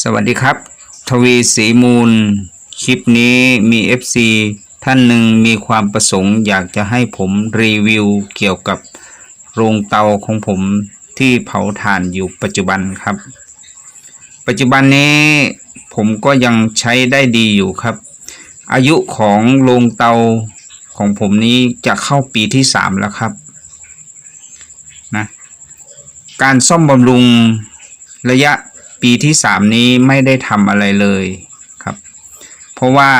สวัสดีครับ ทวีสีมูล คลิปนี้มี FC ท่านหนึ่งมีความประสงค์อยากจะให้ผมรีวิวเกี่ยวกับโรงเตาของผมที่เผาถ่านอยู่ปัจจุบันครับ ปัจจุบันนี้ผมก็ยังใช้ได้ดีอยู่ครับ อายุของโรงเตาของผมนี้จะเข้าปีที่สามแล้วครับนะการซ่อมบำรุงระยะ ปีที่สามนี้ไม่ได้ทำอะไรเลยครับ เพราะว่า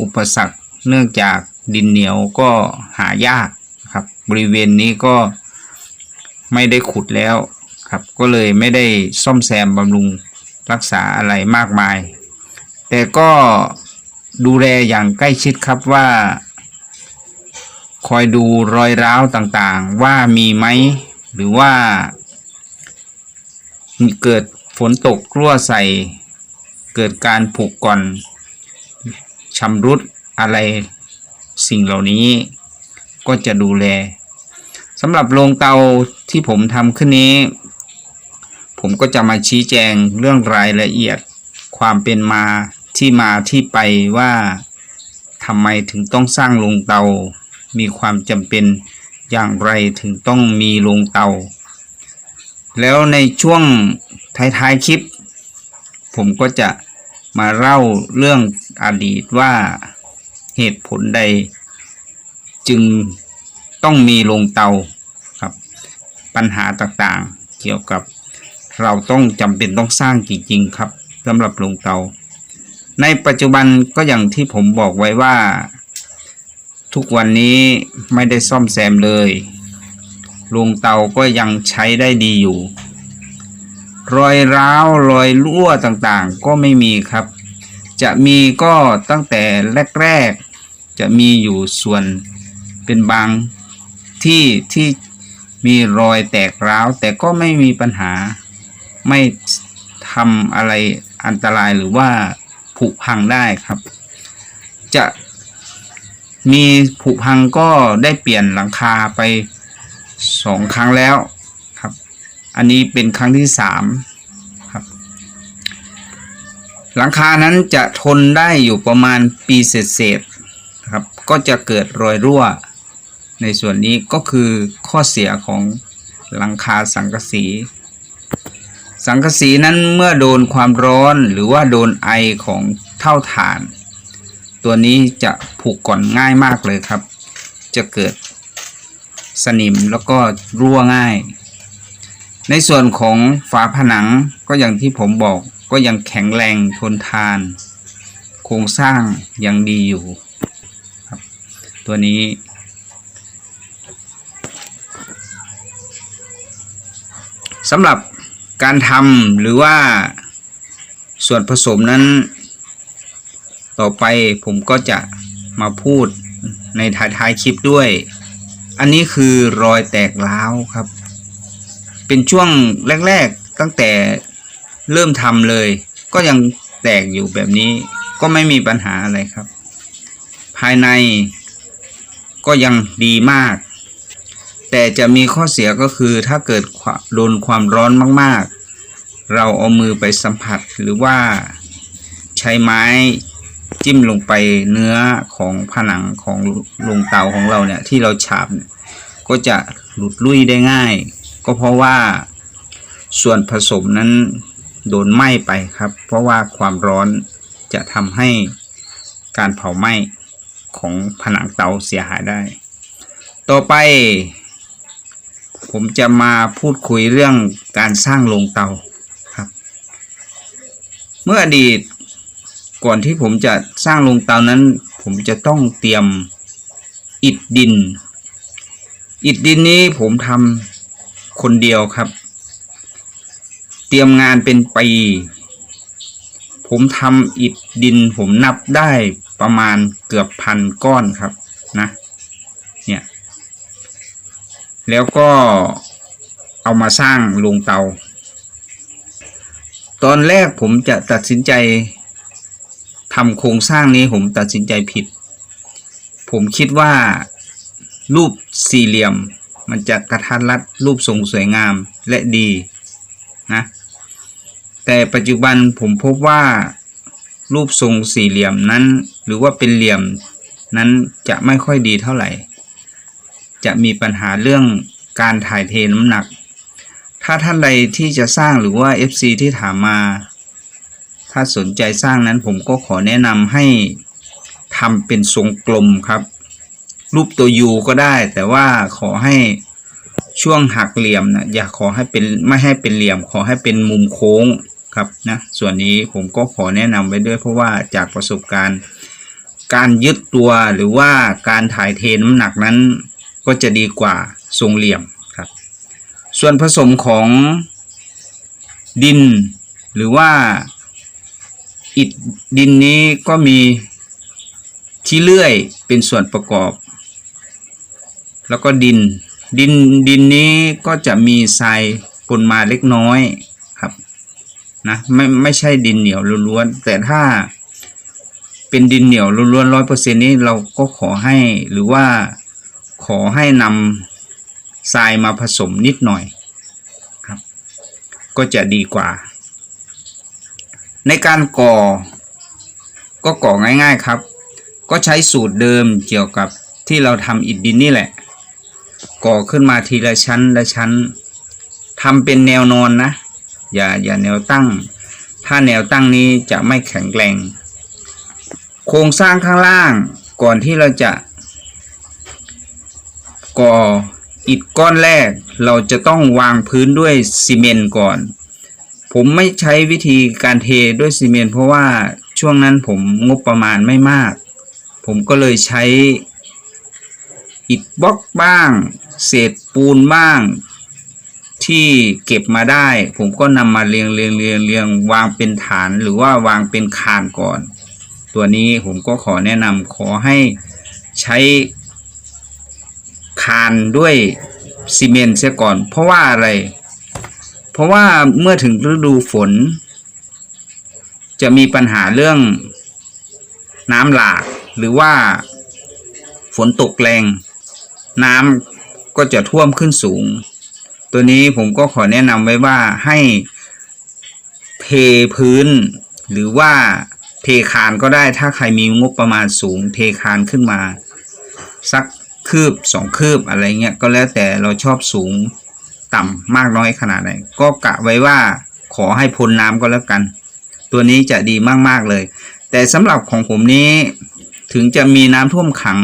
อุปสรรคเนื่องจากดินเหนียวก็หายากครับ บริเวณนี้ก็ไม่ได้ขุดแล้วครับ ก็เลยไม่ได้ซ่อมแซมบำรุงรักษาอะไรมากมาย แต่ก็ดูแลอย่างใกล้ชิดครับว่า คอยดูรอยร้าวต่างๆ ว่ามีไหม หรือว่า เกิด นตกรั่วใส่เกิดการผุก่อนชำรุดอะไรสิ่งเหล่านี้ก็จะดูแลสำหรับโรงเตาที่ผมทำขึ้นนี้ ผมก็จะมาชี้แจงเรื่องรายละเอียด ความเป็นมาที่มาที่ไปว่าทำไมถึงต้องสร้างโรงเตา มีความจำเป็นอย่างไรถึงต้องมีโรงเตา แล้วในช่วง ท้ายๆคลิป ผมก็จะมาเล่าเรื่องอดีตว่าเหตุผลใด จึงต้องมีโรงเตาครับ ปัญหาต่างๆ เกี่ยวกับเราต้องจำเป็นต้องสร้างจริงๆครับสำหรับโรงเตา ในปัจจุบันก็อย่างที่ผมบอกไว้ว่า ทุกวันนี้ไม่ได้ซ่อมแซมเลยโรงเตาก็ยังใช้ได้ดีอยู่ รอยร้าวรอยรั่วต่างๆ ก็ไม่มีครับ จะมีก็ตั้งแต่แรกๆ จะมีอยู่ส่วนเป็นบางที่ที่มีรอยแตกร้าว แต่ก็ไม่มีปัญหา ไม่ทำอะไรอันตรายหรือว่าผุพังได้ครับ จะมีผุพังก็ได้เปลี่ยนหลังคาไปสองครั้งแล้วครับ อันนี้เป็นครั้งที่สาม หลังคานั้นจะทนได้อยู่ประมาณปีเศษๆครับก็จะเกิดรอยรั่ว ในส่วนนี้ก็คือข้อเสียของหลังคาสังกะสี สังกะสีนั้นเมื่อโดนความร้อนหรือว่าโดนไอของเท่าฐาน ตัวนี้จะผุก่อนง่ายมากเลยครับ จะเกิดสนิมแล้วก็รั่วง่าย ในส่วนของฝาผนังก็อย่างที่ผมบอก ก็ยังแข็งแรงทนทาน โครงสร้างยังดีอยู่ครับ ตัวนี้ สำหรับการทำหรือว่าส่วนผสมนั้น ต่อไปผมก็จะมาพูดในท้ายๆคลิปด้วย อันนี้คือรอยแตกร้าวครับ เป็นช่วงแรก ๆตั้งแต่ เริ่มทำเลย ก็ยังแตกอยู่แบบนี้ก็ไม่มีปัญหาอะไรครับ ภายในก็ยังดีมาก แต่จะมีข้อเสียก็คือถ้าเกิดโดนความร้อนมาก ๆ เราเอามือไปสัมผัสหรือว่าใช้ไม้จิ้มลงไปเนื้อของผนังของโรงเตาของเราเนี่ยที่เราฉาบเนี่ยก็จะหลุดลุ่ยได้ง่าย ก็เพราะว่าส่วนผสมนั้น โดนไหม้ไปครับ เพราะว่าความร้อนจะทำให้การเผาไหม้ของผนังเตาเสียหายได้ ต่อไป ผมจะมาพูดคุยเรื่องการสร้างโรงเตาครับ เมื่ออดีตก่อนที่ผมจะสร้างโรงเตานั้น ผมจะต้องเตรียมอิฐดิน อิฐดินนี้ผมทำคนเดียวครับ เตรียมงานเป็นปีผมทำอิฐดินผมนับได้ประมาณเกือบพันก้อนครับนะ เนี่ย แล้วก็เอามาสร้างโรงเตา ตอนแรกผมจะตัดสินใจทำโครงสร้างนี้ผมตัดสินใจผิด ผมคิดว่ารูปสี่เหลี่ยม มันจะกระทัดรัดรูปทรงสวยงามและดีนะ แต่ปัจจุบันผมพบว่า รูปทรงสี่เหลี่ยมนั้น หรือว่าเป็นเหลี่ยมนั้นจะไม่ค่อยดีเท่าไหร่ จะมีปัญหาเรื่องการถ่ายเทน้ำหนัก ถ้าท่านใดที่จะสร้างหรือว่า FC ที่ถามมา ถ้าสนใจสร้างนั้นผมก็ขอแนะนำให้ทำเป็นทรงกลมครับ รูปตัว U ก็ได้ แต่ว่าขอให้ช่วงหักเหลี่ยมนะอย่าขอให้เป็นไม่ให้เป็นเหลี่ยม ขอให้เป็นมุมโค้ง ครับนะส่วนนี้ผมก็ขอแนะนำไว้ด้วยเพราะว่าจากประสบการณ์ การยึดตัวหรือว่าการถ่ายเทน้ำหนักนั้นก็จะดีกว่าทรงเหลี่ยมครับ ส่วนผสมของดิน หรือว่าอิฐดินนี้ก็มีที่เลื่อยเป็นส่วนประกอบ แล้วก็ดิน ดินดินนี้ก็จะมีทรายปนมาเล็กน้อย นะไม่ไม่ใช่ดินเหนียวล้วนๆแต่ถ้าเป็นดินเหนียวล้วนๆร้อยเปอร์เซ็นนี้เราก็ขอให้หรือว่าขอให้นำทรายมาผสมนิดหน่อยครับ ก็จะดีกว่า ในการก่อ ก็ก่อง่ายๆครับ ก็ใช้สูตรเดิมเกี่ยวกับที่เราทำอิฐดินนี่แหละ ก่อขึ้นมาทีละชั้นละชั้นทำเป็นแนวนอนนะ อย่าอย่าแนวตั้ง ถ้าแนวตั้งนี้จะไม่แข็งแรง โครงสร้างข้างล่างก่อนที่เราจะ ก่ออิฐก้อนแรก เราจะต้องวางพื้นด้วยซีเมนต์ก่อน ผมไม่ใช้วิธีการเทด้วยซีเมนต์เพราะว่าช่วงนั้นผมงบประมาณไม่มาก ผมก็เลยใช้อิฐบล็อกบ้าง เศษปูนบ้าง ที่เก็บมาได้ ผมก็นำมาเรียงเรียงเรียงเรียงวางเป็นฐานหรือว่าวางเป็นคานก่อน ตัวนี้ผมก็ขอแนะนำขอให้ใช้คานด้วยซีเมนต์เสียก่อน เพราะว่าอะไร เพราะว่าเมื่อถึงฤดูฝน จะมีปัญหาเรื่องน้ำหลากหรือว่าฝนตกแรง น้ำก็จะท่วมขึ้นสูง ตัวนี้ผมก็ขอแนะนำไว้ว่าให้เทพื้น หรือว่าเทคานก็ได้ถ้าใครมีงบประมาณสูง เทคานขึ้นมา สักคืบสองคืบอะไรเงี้ยก็แล้วแต่เราชอบสูงต่ำมากน้อยขนาดไหนก็กะไว้ว่าขอให้พ้นน้ำก็แล้วกัน ตัวนี้จะดีมากๆเลย แต่สำหรับของผมนี้ถึงจะมีน้ำท่วมขัง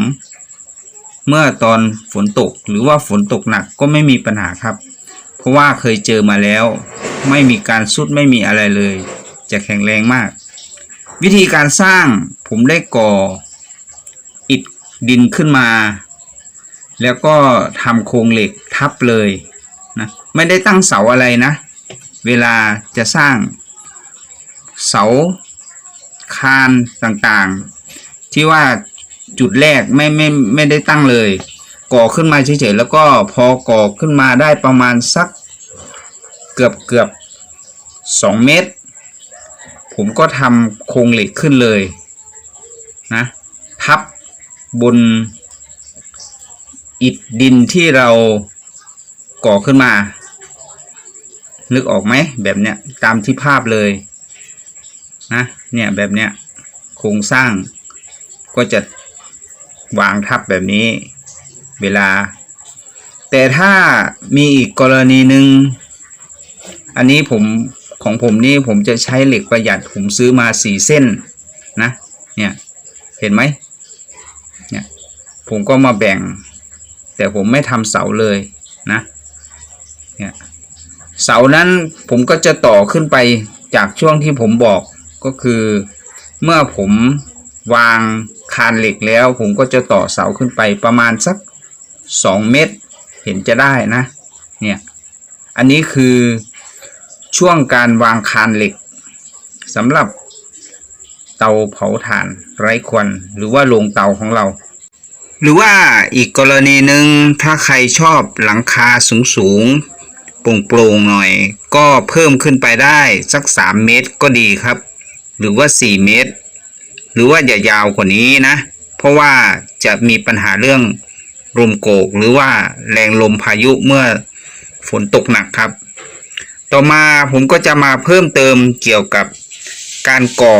เมื่อตอนฝนตกหรือว่าฝนตกหนักก็ไม่มีปัญหาครับ เพราะว่าเคยเจอมาแล้ว ไม่มีการสุดไม่มีอะไรเลย จะแข็งแรงมาก วิธีการสร้างผมได้ก่ออิฐดินขึ้นมา แล้วก็ทำโครงเหล็กทับเลยนะไม่ได้ตั้งเสาอะไรนะ เวลาจะสร้างเสาคานต่างๆ ที่ว่าจุดแรกไม่ไม่ไม่ได้ตั้งเลย ก่อขึ้นมาเฉยๆแล้วก็พอก่อขึ้นมาได้ประมาณสักเกือบเกือบสองเมตร ผมก็ทำโครงเหล็กขึ้นเลยนะทับบนอิฐดินที่เราก่อขึ้นมา นึกออกไหมแบบเนี้ยตามที่ภาพเลยนะเนี่ยแบบเนี้ยโครงสร้างก็จะวางทับแบบนี้ เวลา แต่ถ้ามีอีกกรณีหนึ่งอันนี้ผมของผมนี่ผมจะใช้เหล็กประหยัดผมซื้อมาสี่เส้นนะเนี่ยเห็นไหมเนี่ยผมก็มาแบ่ง แต่ผมไม่ทำเสาเลยนะเนี่ยเสานั้นผมก็จะต่อขึ้นไปจากช่วงที่ผมบอกก็คือ เมื่อผมวางคานเหล็กแล้ว ผมก็จะต่อเสาขึ้นไปประมาณสัก สองเมตรเห็นจะได้นะเนี่ยอันนี้คือช่วงการวางคานเหล็กสำหรับเตาเผาถ่านไร้ควันหรือว่าโรงเตาของเรา หรือว่าอีกกรณีหนึ่งถ้าใครชอบหลังคาสูงสูงๆโปร่งๆหน่อย ก็เพิ่มขึ้นไปได้สัก 3 เมตรก็ดีครับ หรือว่า 4 เมตร หรือว่าอย่ายาวกว่านี้นะ เพราะว่าจะมีปัญหาเรื่อง ลมโกกหรือว่าแรงลมพายุเมื่อฝนตกหนักครับ ต่อมาผมก็จะมาเพิ่มเติมเกี่ยวกับการก่อ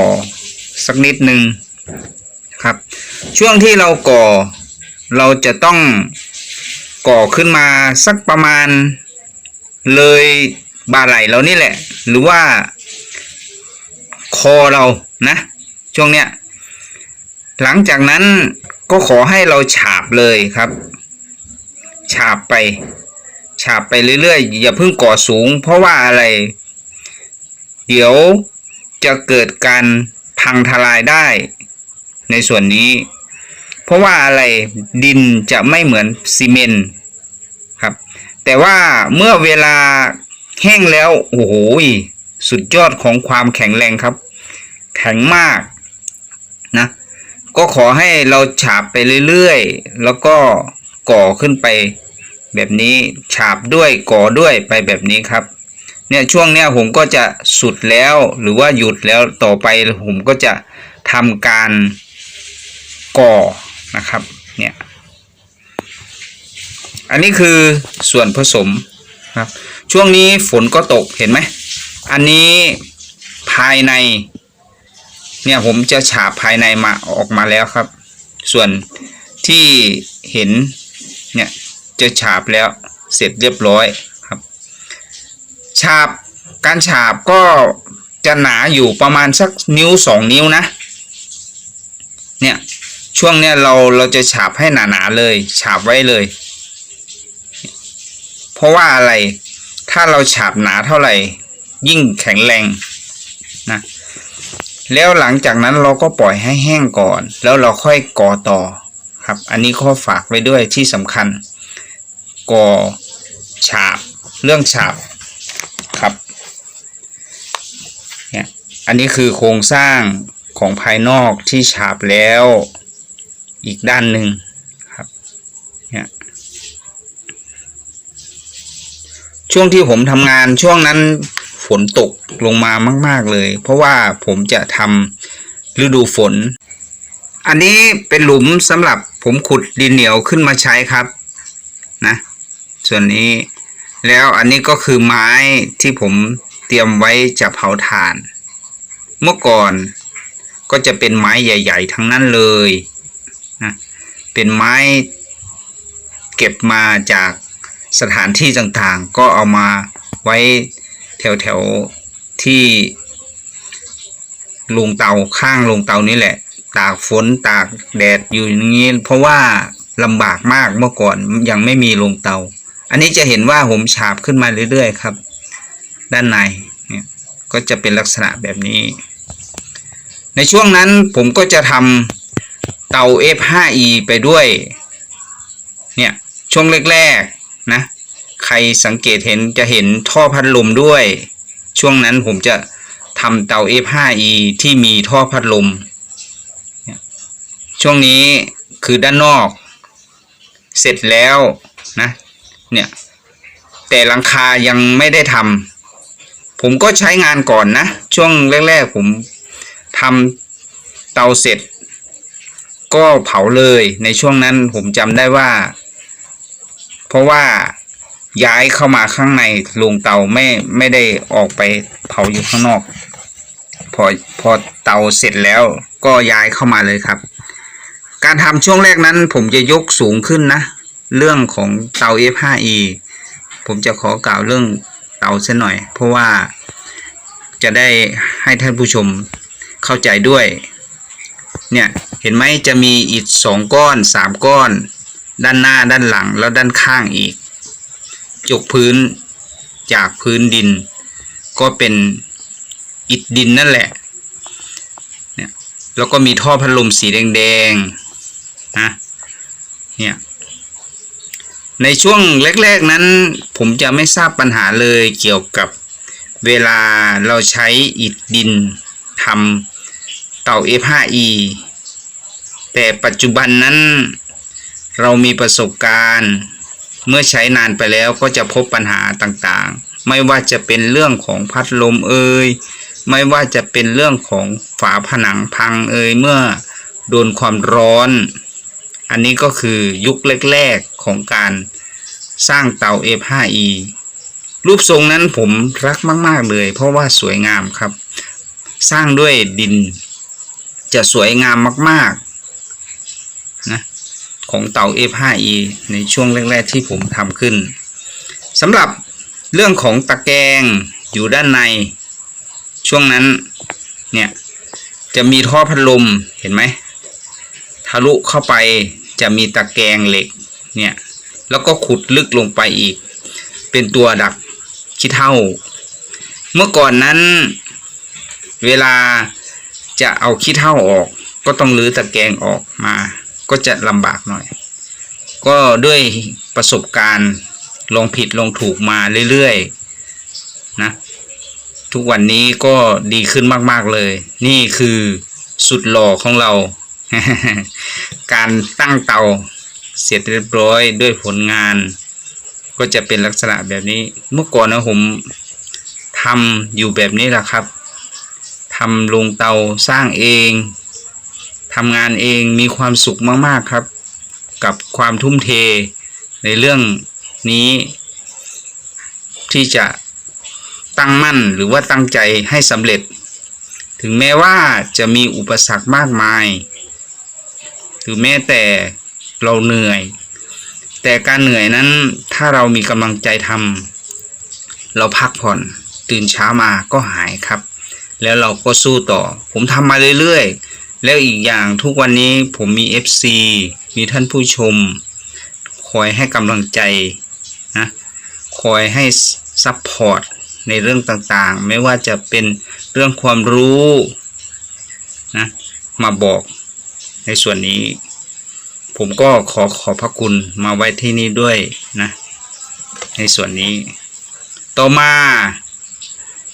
สักนิดหนึ่งครับ ช่วงที่เราก่อเราจะต้องก่อขึ้นมาสักประมาณเลยบ่าไหลเรานี่แหละ หรือว่าคอเรานะ ช่วงเนี้ยหลังจากนั้น ก็ขอให้เราฉาบเลยครับ ฉาบไป ฉาบไปเรื่อยๆ อย่าเพิ่งก่อสูง เพราะว่าอะไร เดี๋ยวจะเกิดการพังทลายได้ ในส่วนนี้ เพราะว่าอะไรดินจะไม่เหมือนซีเมนต์ครับ แต่ว่าเมื่อเวลาแห้งแล้ว โอ้โหสุดยอดของความแข็งแรงครับ แข็งมาก ก็ขอให้เราฉาบไปเรื่อยๆ แล้วก็ก่อขึ้นไปแบบนี้ฉาบด้วยก่อด้วยไปแบบนี้ครับ เนี่ยช่วงเนี้ยผมก็จะสุดแล้วหรือว่าหยุดแล้วต่อไปผมก็จะทำการก่อนะครับเนี่ยอันนี้คือส่วนผสมครับ ช่วงนี้ฝนก็ตกเห็นไหม อันนี้ภายใน เนี่ยผมจะฉาบภายในมาออกมาแล้วครับ ส่วนที่เห็นเนี่ยจะฉาบแล้วเสร็จเรียบร้อยครับ ฉาบการฉาบก็จะหนาอยู่ประมาณสักนิ้วสองนิ้วนะ เนี่ยช่วงเนี้ยเราเราจะฉาบให้หนาๆเลย ฉาบไว้เลย เพราะว่าอะไรถ้าเราฉาบหนาเท่าไหร่ ยิ่งแข็งแรงนะ แล้วหลังจากนั้นเราก็ปล่อยให้แห้งก่อน แล้วเราค่อยก่อต่อครับ อันนี้ข้อฝากไว้ด้วยที่สำคัญ ก่อฉาบ เรื่องฉาบครับเนี่ยอันนี้คือโครงสร้างของภายนอกที่ฉาบแล้วอีกด้านหนึ่งครับเนี่ยช่วงที่ผมทำงานช่วงนั้น ฝนตกลงมามาก ๆเลย เพราะว่าผมจะทำฤดูฝน อันนี้เป็นหลุมสำหรับผมขุดดินเหนียวขึ้นมาใช้ครับนะ ส่วนนี้แล้วอันนี้ก็คือไม้ที่ผมเตรียมไว้จะเผาถ่าน เมื่อก่อนก็จะเป็นไม้ใหญ่ ๆ ทั้งนั้นเลยนะเป็นไม้เก็บมาจากสถานที่ต่างๆ ก็เอามาไว้ แถวๆที่ลงเตาข้างลงเตานี่แหละ ตากฝนตากแดดอยู่อย่างนี้ เพราะว่าลำบากมากเมื่อก่อนยังไม่มีลงเตา อันนี้จะเห็นว่าผมฉาบขึ้นมาเรื่อยๆครับ ด้านในเนี่ยก็จะเป็นลักษณะแบบนี้ ในช่วงนั้นผมก็จะทำเตา F5E ไปด้วย เนี่ยช่วงแรกๆนะ ใครสังเกตเห็นจะเห็นท่อพัดลมด้วย ช่วงนั้นผมจะทำเตา F5E ที่มีท่อพัดลม ช่วงนี้คือด้านนอก เสร็จแล้วนะเนี่ยแต่หลังคายังไม่ได้ทำผมก็ใช้งานก่อนนะ ช่วงแรก ๆ ผมทำเตาเสร็จ ก็เผาเลยในช่วงนั้นผมจำได้ว่า เพราะว่า ย้ายเข้ามาข้างในโรงเตาไม่ไม่ได้ออกไปเผาอยู่ข้างนอก พอพอเตาเสร็จแล้วก็ย้ายเข้ามาเลยครับ การทำช่วงแรกนั้นผมจะยกสูงขึ้นนะ เรื่องของเตา F5E ผมจะขอกล่าวเรื่องเตาเส้นหน่อย เพราะว่าจะได้ให้ท่านผู้ชมเข้าใจด้วย เนี่ยเห็นไหมจะมีอิฐสองก้อนสามก้อน ด้านหน้าด้านหลังแล้วด้านข้างอีก จกพื้นจากพื้นดิน ก็เป็นอิฐดินนั่นแหละเนี่ยแล้วก็มีท่อพัดลมสีแดงๆนะเนี่ยในช่วงแรก ๆนั้น ผมจะไม่ทราบปัญหาเลยเกี่ยวกับเวลาเราใช้อิฐดินทำเต่า F5E แต่ปัจจุบันนั้นเรามีประสบการณ์ เมื่อใช้นานไปแล้วก็จะพบปัญหาต่างๆ ไม่ว่าจะเป็นเรื่องของพัดลมเอ่ยไม่ว่าจะเป็นเรื่องของฝาผนังพังเอ่ยเมื่อโดนความร้อน อันนี้ก็คือยุคแรกๆของการสร้างเตา F5E รูปทรงนั้นผมรักมากๆเลย เพราะว่าสวยงามครับ สร้างด้วยดิน จะสวยงามมากๆนะ ของเต่า F5E ในช่วงแรก ๆ ที่ผมทำขึ้นสำหรับเรื่องของตะแกรงอยู่ด้านในช่วงนั้นเนี่ยจะมีท่อพัดลมเห็นไหมทะลุเข้าไปจะมีตะแกรงเหล็กเนี่ยแล้วก็ขุดลึกลงไปอีก เป็นตัวดักขี้เท่า เมื่อก่อนนั้นเวลาจะเอาขี้เท่าออก ก็ต้องรื้อตะแกรงออกมา ก็จะลำบากหน่อย ก็ด้วยประสบการณ์ลงผิดลงถูกมาเรื่อยๆนะทุกวันนี้ก็ดีขึ้นมาก ๆเลย นี่คือสุดหล่อของเรา การตั้งเตาเสร็จเรียบร้อยด้วยผลงาน ก็จะเป็นลักษณะแบบนี้ เมื่อก่อนนะผมทำอยู่แบบนี้แหละครับทำลงเตาสร้างเอง ทำงานเองมีความสุขมากๆครับ กับความทุ่มเทในเรื่องนี้ ที่จะตั้งมั่นหรือว่าตั้งใจให้สำเร็จ ถึงแม้ว่าจะมีอุปสรรคมากมาย หรือแม้แต่เราเหนื่อย แต่การเหนื่อยนั้นถ้าเรามีกำลังใจทำเราพักผ่อนตื่นเช้ามาก็หายครับ แล้วเราก็สู้ต่อ ผมทำมาเรื่อยๆ แล้วอีกอย่างทุกวันนี้ผมมี FC มีท่านผู้ชม คอยให้กำลังใจนะคอยให้ซัพพอร์ตในเรื่องต่างๆ ไม่ว่าจะเป็นเรื่องความรู้นะมาบอกในส่วนนี้ ผมก็ขอขอบพระคุณมาไว้ที่นี่ด้วยนะในส่วนนี้ ต่อมา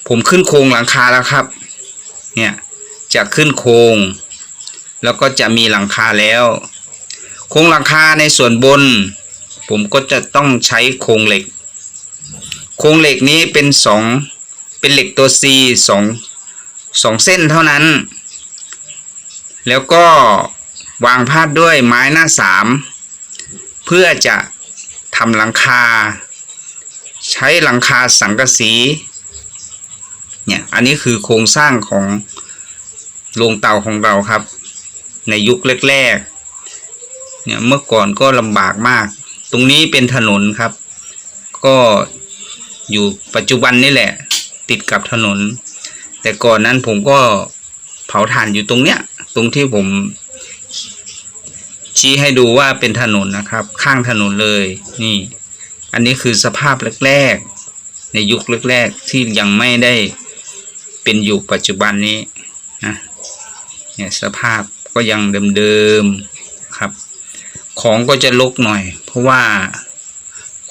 ผมขึ้นโครงหลังคาแล้วครับ เนี่ยจะขึ้นโครง แล้วก็จะมีหลังคาแล้ว โครงหลังคาในส่วนบน ผมก็จะต้องใช้โครงเหล็ก โครงเหล็กนี้เป็นสองเป็นเหล็กตัว C สองสองเส้นเท่านั้น แล้วก็วางพาดด้วยไม้หน้าสามเพื่อจะทำหลังคา ใช้หลังคาสังกะสีเนี่ยอันนี้คือโครงสร้างของโรงเตาของเราครับ ในยุคแรกๆเนี่ยเมื่อก่อนก็ลำบากมาก ตรงนี้เป็นถนนครับ ก็อยู่ปัจจุบันนี่แหละ ติดกับถนน แต่ก่อนนั้นผมก็เผาถ่านอยู่ตรงเนี้ย ตรงที่ผม ชี้ให้ดูว่าเป็นถนนนะครับ ข้างถนนเลย นี่ อันนี้คือสภาพแรกๆ ในยุคแรกๆ ที่ยังไม่ได้เป็นอยู่ปัจจุบันนี้นะเนี่ยสภาพ ก็ยังเดิมๆครับ ของก็จะลกหน่อย เพราะว่า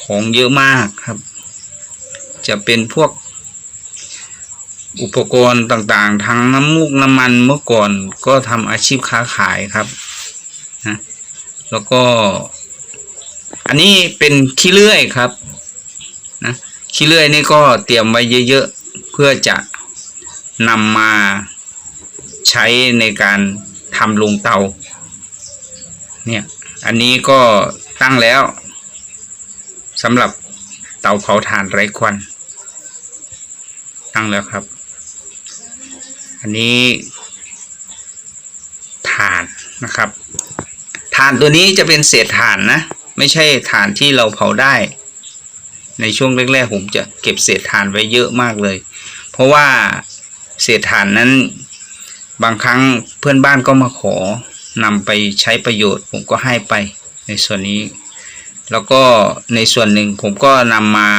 ของเยอะมากครับ จะเป็นพวกอุปกรณ์ต่างๆ ทั้งน้ำมูกน้ำมันเมื่อก่อนก็ทำอาชีพค้าขายครับนะแล้วก็ อันนี้เป็นขี้เลื่อยครับนะขี้เลื่อยนี่ก็เตรียมไว้เยอะๆ เพื่อจะนำมาใช้ในการ ทำลงเตา เนี่ย อันนี้ก็ตั้งแล้วสำหรับเตาเผาถ่านไร้ควัน ตั้งแล้วครับ อันนี้ถ่านนะครับถ่านตัวนี้จะเป็นเศษถ่านนะ ไม่ใช่ถ่านที่เราเผาได้ ในช่วงแรกๆผมจะเก็บเศษถ่านไว้เยอะมากเลย เพราะว่าเศษถ่านนั้น บางครั้งเพื่อนบ้านก็มาขอนำไปใช้ประโยชน์ ผมก็ให้ไปในส่วนนี้ แล้วก็ในส่วนหนึ่งผมก็นำมา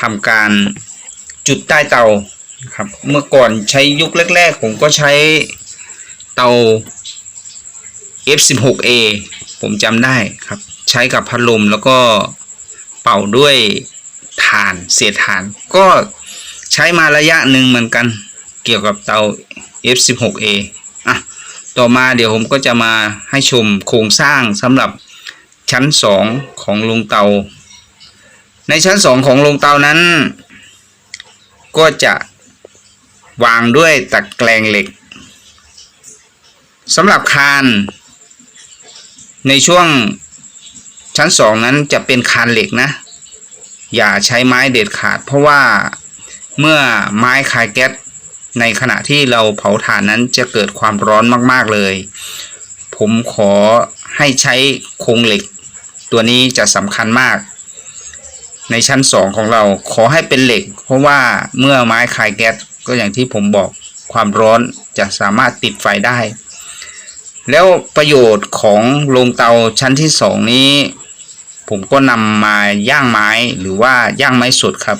ทำการจุดใต้เตาครับเมื่อก่อนใช้ยุคแรก ๆ ผมก็ใช้เตา F16A ผมจำได้ครับ ใช้กับพัดลมแล้วก็เป่าด้วยถ่านเศษถ่าน ก็ใช้มาระยะหนึ่งเหมือนกัน เกี่ยวกับเตา F16A อะต่อมาเดี๋ยวผมก็จะมาให้ชมโครงสร้างสำหรับชั้น 2 ของโรงเตา ในชั้น 2 ของโรงเตานั้น ก็จะวางด้วยตะแกรงเหล็กสำหรับคานในช่วงชั้น 2 นั้นจะเป็นคานเหล็กนะ อย่าใช้ไม้เด็ดขาด เพราะว่าเมื่อไม้คายแก๊ส ในขณะที่เราเผาถ่านนั้นจะเกิดความร้อนมาก ๆ เลย ผมขอให้ใช้โครงเหล็ก ตัวนี้จะสำคัญมาก ในชั้น 2 ของเราขอให้เป็นเหล็ก เพราะว่าเมื่อไม้คายแก๊สก็อย่างที่ผมบอกความร้อนจะสามารถติดไฟได้ แล้วประโยชน์ของโรงเตาชั้นที่ 2 นี้ ผมก็นำมาย่างไม้หรือว่าย่างไม้สดครับ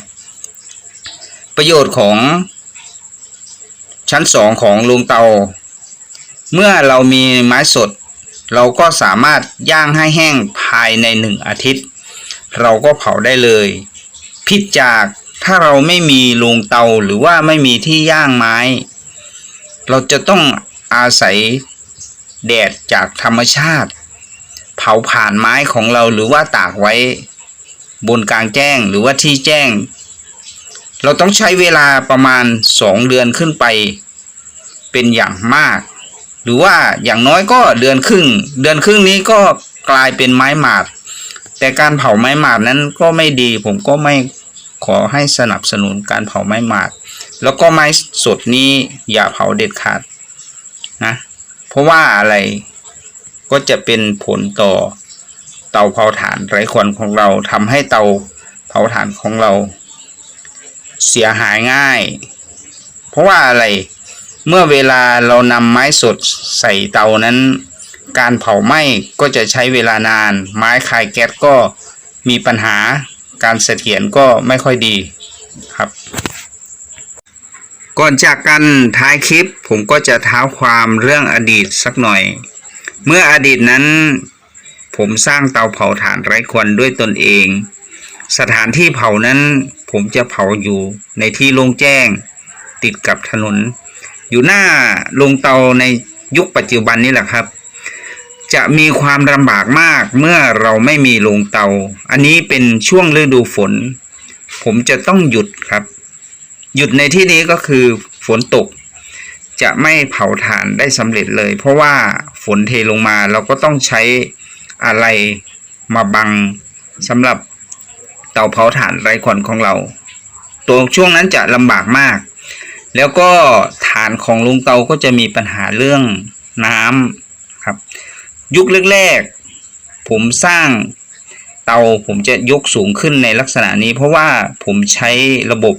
ประโยชน์ของ ชั้น2ของโรงเตา เมื่อเรามีไม้สด เราก็สามารถย่างให้แห้งภายในหนึ่งอาทิตย์ เราก็เผาได้เลยผิดจากถ้าเราไม่มีโรงเตาหรือว่าไม่มีที่ย่างไม้ เราจะต้องอาศัยแดดจากธรรมชาติ เผาผ่านไม้ของเราหรือว่าตากไว้ บนกลางแจ้งหรือว่าที่แจ้ง เราต้องใช้เวลาประมาณ 2 เดือนขึ้นไป เป็นอย่างมาก หรือว่าอย่างน้อยก็เดือนครึ่ง เดือนครึ่งนี้ก็กลายเป็นไม้หมาด แต่การเผาไม้หมาดนั้นก็ไม่ดี ผมก็ไม่ขอให้สนับสนุนการเผาไม้หมาด แล้วก็ไม้สดนี้อย่าเผาเด็ดขาดนะ เพราะว่าอะไรก็จะเป็นผลต่อเตาเผาถ่านไร้ควันของเราทำให้เตาเผาถ่านของเรา เสียหายง่าย เพราะว่าอะไรเมื่อเวลาเรานำไม้สดใส่เตานั้น การเผาไหม้ก็จะใช้เวลานาน ไม้คายแก๊สก็มีปัญหาการเสถียรก็ไม่ค่อยดีครับ ก่อนจากกันท้ายคลิปผมก็จะเท้าความเรื่องอดีตสักหน่อย เมื่ออดีตนั้น ผมสร้างเตาเผาถ่านไร้ควันด้วยตนเอง สถานที่เผานั้น ผมจะเผาอยู่ในที่โล่งแจ้ง ติดกับถนน อยู่หน้าโรงเตาในยุคปัจจุบันนี้แหละครับ จะมีความลำบากมากเมื่อเราไม่มีโรงเตา อันนี้เป็นช่วงฤดูฝน ผมจะต้องหยุดครับ หยุดในที่นี้ก็คือฝนตก จะไม่เผาถ่านได้สำเร็จเลย เพราะว่าฝนเทลงมาเราก็ต้องใช้อะไรมาบังสำหรับ เตาเผาถ่านไร้ควันของเรา ตัวช่วงนั้นจะลำบากมาก แล้วก็ฐานของลุงเตาก็จะมีปัญหาเรื่องน้ำครับ ยุคแรกๆผมสร้างเตาผมจะยกสูงขึ้นในลักษณะนี้ เพราะว่าผมใช้ระบบ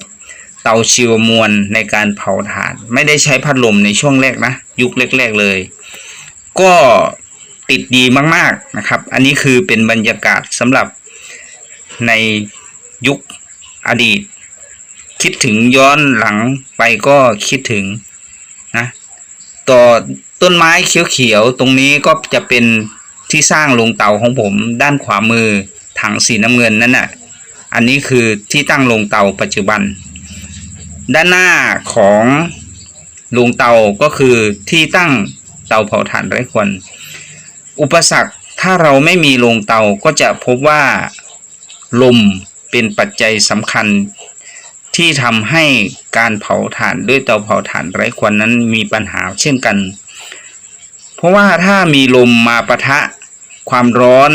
เตาชีวมวลในการเผาถ่าน ไม่ได้ใช้พัดลมในช่วงแรกนะ ยุคแรก ๆเลย ก็ติดดีมากๆนะครับ อันนี้คือเป็นบรรยากาศสำหรับ ในยุคอดีต คิดถึงย้อนหลังไปก็คิดถึงนะต่อต้นไม้เขียวๆตรงนี้ก็จะเป็นที่สร้างโรงเตาของผมด้านขวามือถังสีน้ำเงินนั่นน่ะอันนี้คือที่ตั้งโรงเตาปัจจุบัน ด้านหน้าของโรงเตาก็คือที่ตั้งเตาเผาถ่านไร้ควันอุปสรรคถ้าเราไม่มีโรงเตาก็จะพบว่า ลมเป็นปัจจัยสำคัญ ที่ทำให้การเผาถ่านด้วยเตาเผาถ่านไร้ควันนั้นมีปัญหาเช่นกัน เพราะว่าถ้ามีลมมาปะทะความร้อน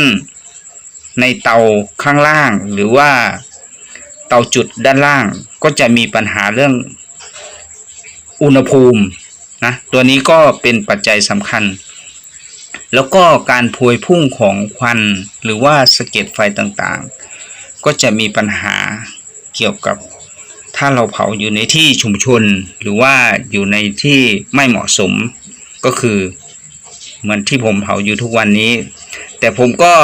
ในเตาข้างล่าง หรือว่าเตาจุดด้านล่างก็จะมีปัญหาเรื่องอุณหภูมินะตัวนี้ก็เป็นปัจจัยสำคัญ แล้วก็การพวยพุ่งของควันหรือว่าสะเก็ดไฟต่างๆ ก็จะมีปัญหาเกี่ยวกับถ้าเราเผาอยู่ในที่ชุมชน หรือว่าอยู่ในที่ไม่เหมาะสมก็คือเหมือนที่ผมเผาอยู่ทุกวันนี้ แต่ผมก็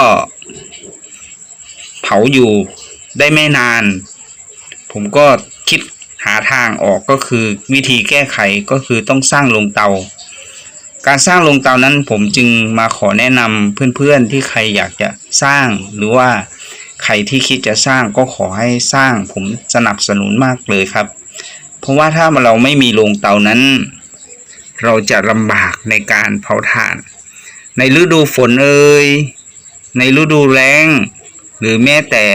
เผาอยู่ได้ไม่นาน ผมก็คิดหาทางออกก็คือวิธีแก้ไขก็คือต้องสร้างโรงเตา การสร้างโรงเตานั้นผมจึงมาขอแนะนำเพื่อนๆที่ใครอยากจะสร้างหรือว่า ใครที่คิดจะสร้างก็ขอให้สร้างผมสนับสนุนมากเลยครับ เพราะว่าถ้าเราไม่มีโรงเตานั้น เราจะลำบากในการเผาถ่าน ในฤดูฝนเอ่ยในฤดูแล้ง หรือแม้แต่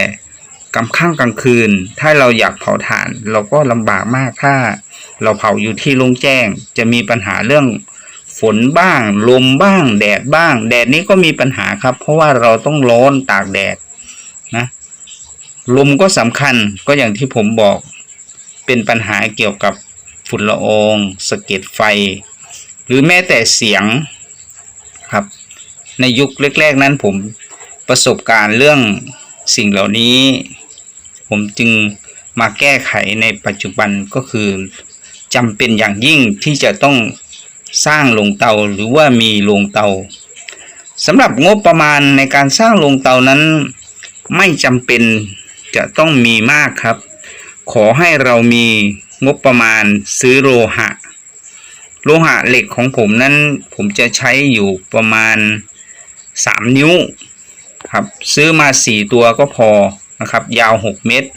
กลางค่ำกลางคืน ถ้าเราอยากเผาถ่าน เราก็ลำบากมากถ้า เราเผาอยู่ที่โล่งแจ้ง จะมีปัญหาเรื่องฝนบ้าง ลมบ้าง แดดบ้าง แดดนี้ก็มีปัญหาครับ เพราะว่าเราต้องร้อนตากแดด นะลมก็สำคัญก็อย่างที่ผมบอกเป็นปัญหาเกี่ยวกับฝุ่นละอองสะเก็ดไฟ หรือแม้แต่เสียงครับ ในยุคแรก ๆ นั้นผมประสบการณ์เรื่องสิ่งเหล่านี้ ผมจึงมาแก้ไขในปัจจุบันก็คือจำเป็นอย่างยิ่งที่จะต้องสร้างโรงเตาหรือว่ามีโรงเตาสำหรับงบประมาณในการสร้างโรงเตานั้น ไม่จำเป็นจะต้องมีมากครับ ขอให้เรามีงบประมาณซื้อโลหะ โลหะเหล็กของผมนั้นผมจะใช้อยู่ประมาณ 3 นิ้วครับ ซื้อมา 4 ตัวก็พอนะครับ ยาว 6 เมตร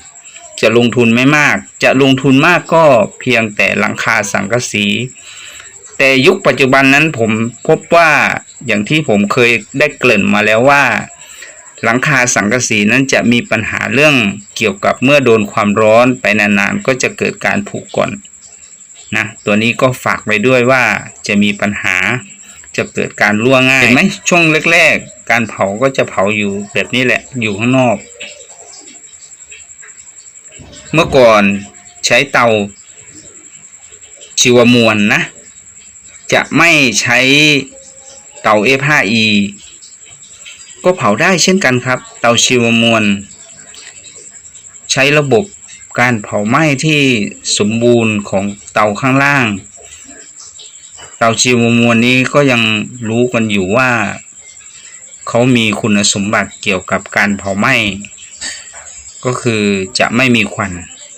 จะลงทุนไม่มาก จะลงทุนมากก็เพียงแต่หลังคาสังกะสี แต่ยุคปัจจุบันนั้นผมพบว่าอย่างที่ผมเคยได้เกริ่นมาแล้วว่า หลังคาสังกะสีนั้นจะมีปัญหาเรื่องเกี่ยวกับเมื่อโดนความร้อนไปนานๆ ก็จะเกิดการผุก่อนนะตัวนี้ก็ฝากไว้ด้วยว่าจะมีปัญหาจะเกิดการรั่วง่ายเห็นไหมช่วงแรก ๆ การเผาก็จะเผาอยู่แบบนี้แหละอยู่ข้างนอก เมื่อก่อนใช้เตาชีวมวลนะ จะไม่ใช้เตา F5E ก็เผาได้เช่นกันครับ เตาชีวมวล ใช้ระบบการเผาไหม้ที่สมบูรณ์ของเตาข้างล่าง เตาชีวมวลนี้ก็ยังรู้กันอยู่ว่าเขามีคุณสมบัติเกี่ยวกับการเผาไหม้ ก็คือจะไม่มีควัน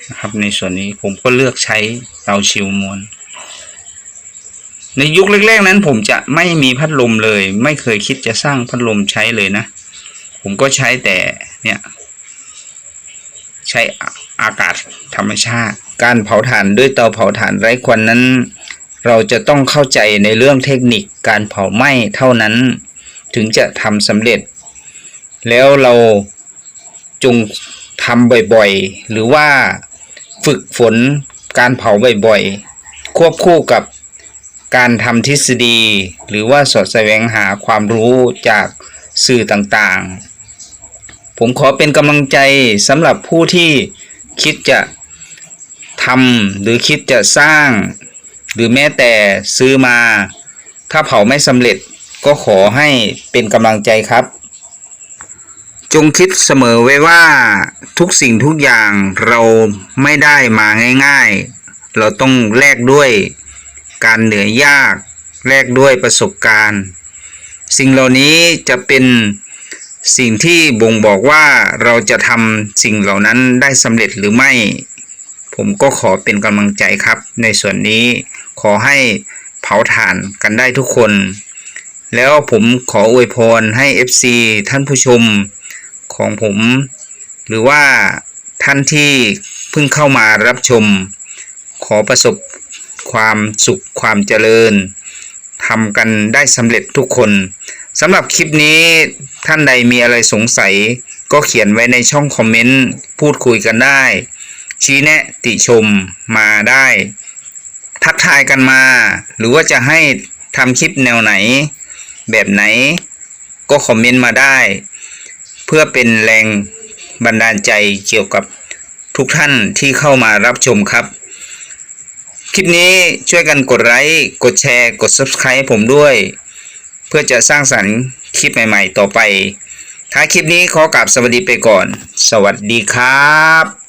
นะครับ ในส่วนนี้ผมก็เลือกใช้เตาชิวมวล ในยุคแรกๆนั้น ผมจะไม่มีพัดลมเลย ไม่เคยคิดจะสร้างพัดลมใช้เลยนะ ผมก็ใช้แต่เนี่ย ใช้อากาศธรรมชาติ การเผาถ่านด้วยเตาเผาถ่านไร้ควันนั้น เราจะต้องเข้าใจในเรื่องเทคนิคการเผาไหม้เท่านั้น ถึงจะทำสำเร็จ แล้วเราจงทำบ่อยๆ หรือว่าฝึกฝนการเผาบ่อยๆ ควบคู่กับ การทำทฤษฎี หรือว่าสอดแสวงหาความรู้จากสื่อต่างๆ ผมขอเป็นกำลังใจสำหรับผู้ที่คิดจะทำหรือคิดจะสร้าง หรือแม้แต่ซื้อมา ถ้าเผาไม่สำเร็จก็ขอให้เป็นกำลังใจครับ จงคิดเสมอไว้ว่าทุกสิ่งทุกอย่างเราไม่ได้มาง่าย ๆ เราต้องแลกด้วย การเหนื่อยยากแลกด้วยประสบการณ์ สิ่งเหล่านี้จะเป็นสิ่งที่บ่งบอกว่าเราจะทำสิ่งเหล่านั้นได้สำเร็จหรือไม่ ผมก็ขอเป็นกำลังใจครับ ในส่วนนี้ขอให้เผาถ่านกันได้ทุกคน แล้วผมขออวยพรให้ FC ท่านผู้ชมของผม หรือว่าท่านที่เพิ่งเข้ามารับชม ขอประสบ ความสุขความเจริญทำกันได้สำเร็จทุกคนสำหรับคลิปนี้ท่านใดมีอะไรสงสัย ก็เขียนไว้ในช่องคอมเมนต์พูดคุยกันได้ ชี้แนะติชมมาได้ ทักทายกันมา หรือว่าจะให้ทำคลิปแนวไหน แบบไหน ก็คอมเมนต์มาได้ เพื่อเป็นแรงบันดาลใจเกี่ยวกับทุกท่านที่เข้ามารับชมครับ คลิปนี้ช่วยกันกดไลค์กดแชร์กด Subscribe ผมด้วย เพื่อจะสร้างสรรค์คลิปใหม่ ๆ ต่อไปท้ายคลิปนี้ขอกราบสวัสดีไปก่อน สวัสดีครับ